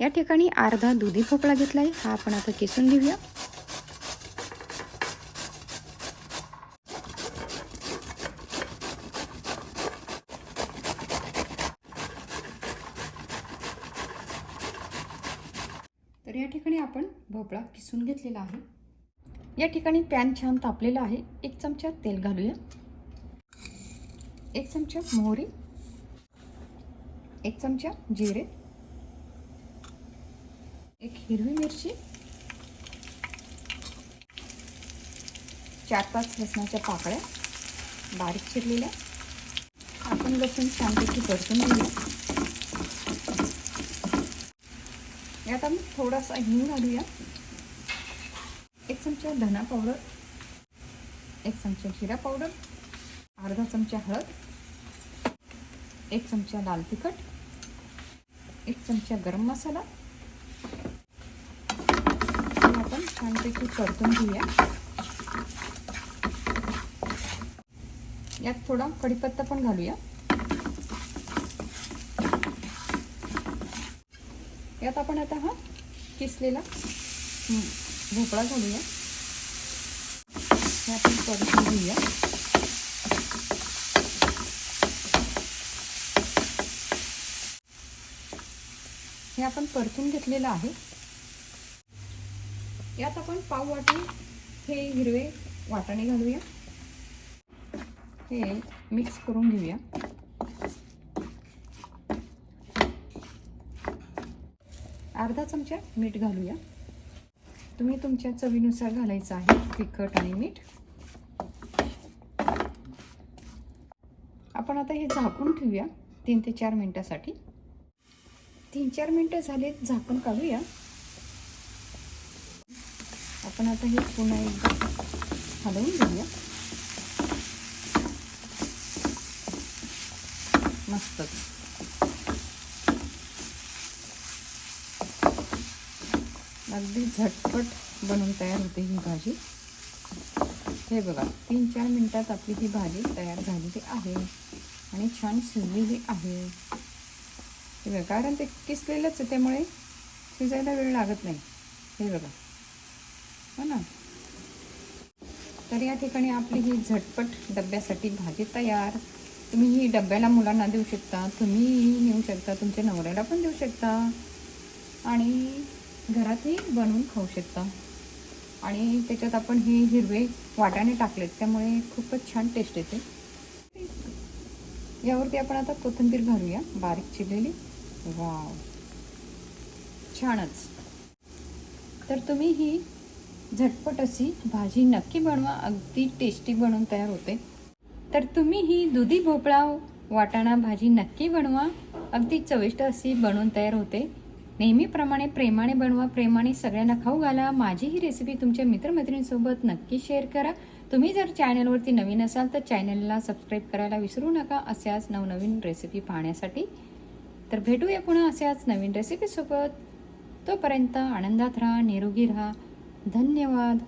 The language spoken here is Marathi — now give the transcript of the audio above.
या ठिकाणी अर्धा दुधी भोपळा घेतला आहे हा आपण आता किसून घेऊया. तर या ठिकाणी आपण भोपळा किसून घेतलेला आहे. या ठिकाणी पॅन छान तापलेला आहे. एक चमचा तेल घालूया. एक चमचा मोहरी. एक चमचा जिरे. एक हिरवी मिरची चार पाच लसणाच्या पाकळ्या बारीक चिरलेल्या. आपण लसूण छानपैकी परतून घेऊया. यात आम्ही थोडासा हिंग घालूया. एक चमचा धना पावडर एक चमचा जिरा पावडर अर्धा चमचा हळद एक चमचा लाल तिखट एक चमचा गरम मसाला आपण छानपैकी परतून घेऊया. यात थोडा कढीपत्ता पण घालूया. यात आपण आता हा किसलेला भोपळा घालूया. हे आपण परतून घेऊया. हे आपण परतून घेतलेलं आहे. यात आपण पाव वाटून हे हिरवे वाटाणे घालूया. हे मिक्स करून घेऊया. अर्धा चमचा मीठ घालूया. तुम्ही तुमच्या चवीनुसार घालायचं आहे तिखट आणि मीठ. आपण आता हे झाकून ठेवूया तीन ते चार मिनटासाठी. तीन चार मिनटं झाले झाकून काढूया. आपण आता हे पुन्हा एकदा हलवून घेऊया. मस्तच अगदी झटपट बनवून तयार होते ही भाजी. हे बघा तीन चार मिनटात आपली ही भाजी तयार झालेली आहे आणि छान शिजलेली आहे. हे बघा कारण ते किसलेलंच आहे त्यामुळे शिजायला वेळ लागत नाही. हे बघा. हो ना? तर या ठिकाणी आपली ही झटपट डब्यासाठी भाजी तयार. तुम्ही ही डब्याला मुलांना देऊ शकता तुम्ही नेऊ शकता तुमच्या नवऱ्याला पण देऊ शकता आणि घरातही बनवून खाऊ शकता. आणि त्याच्यात आपण हे हिरवे वाटाणे टाकलेत त्यामुळे खूपच छान टेस्ट येते. यावरती आपण आता कोथिंबीर घालूया बारीक चिरलेली. वाव! छानच. तर तुम्ही ही झटपट अशी भाजी नक्की बनवा अगदी टेस्टी बनवून तयार होते. तर तुम्ही ही दुधी भोपळा वाटाणा भाजी नक्की बनवा अगदी चविष्ट अशी बनवून तयार होते. नेहमीप्रमाणे प्रेमाने बनवा प्रेमाने सगळ्यांना खाऊ घाला. माझी ही रेसिपी तुमच्या मित्रमैत्रिणींसोबत नक्की शेअर करा. तुम्ही जर चॅनलवरती नवीन असाल तर चॅनलला सबस्क्राईब करायला विसरू नका अशाच नवनवीन रेसिपी पाहण्यासाठी. तर भेटूया पुन्हा अशाच नवीन रेसिपीसोबत तोपर्यंत आनंदात राहा निरोगी राहा. धन्यवाद.